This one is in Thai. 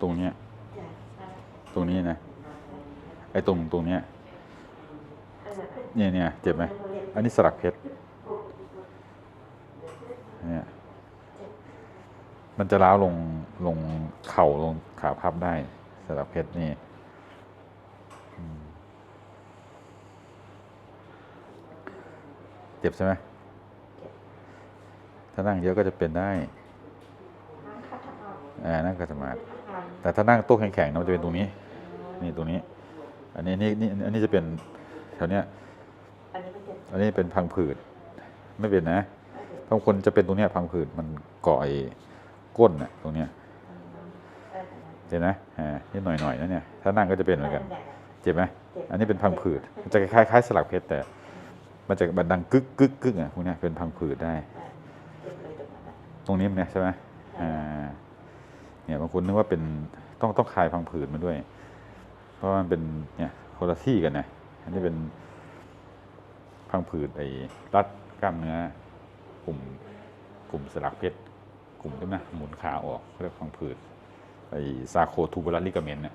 ตรงเนี้ย ตรงนี้นะ ไอ้ตรงตรงเนี้ย เนี่ยเนี่ยเจ็บไหม อันนี้สลักเพชร เนี่ย มันจะล้าวลงลงเข่าลงขาพับได้สลักเพชรนี่อืมเจ็บใช่ไหมถ้านั่งเยอะก็จะเป็นได้ อ่านั่งขัดสมาธิแต่ถ้านั่งโต๊ะแข็งๆนะมันจะเป็นตรงนี้ นี่ตรงนี้ อันนี้นี่นี่อันนี้จะเป็นแถวเนี้ยอันนี้เจ็บอันนี้เป็นพังผืด ไม่เป็นนะบางคนจะเป็นตรงเนี้ยพังผืดมันเกาะไอ้ก้นน่ะตรงเนี้ยเห็นไหมอ่านิดหน่อยหน่อยๆนะเนี่ยถ้านั่งก็จะเป็นเหมือนกัน เจ็บไหมอันนี้เป็นพังผืดมันจะคล้ายๆคล้ายสลักเพชรแต่ มันจะบันดังกึกกึกกึกอะพวกเนี้ยเป็นพังผืดได้ ตรงนี้มันเนี่ยใช่ไหมอ่าางคนนึกว่าเป็นต้องต้องคลายพังผืดมาด้วย เพราะมันเป็นเนี่ยคนละที่กันนะอันนี้เป็นพังผืดไอ้รัดกล้ามเนื้อกลุ่มกลุ่มสลักเพชรกลุ่มใช่ไหมหมุนขาออกเรียกพังผืดไอ้ซาโคทูบูลัสลิกาเมนต์เนี่ย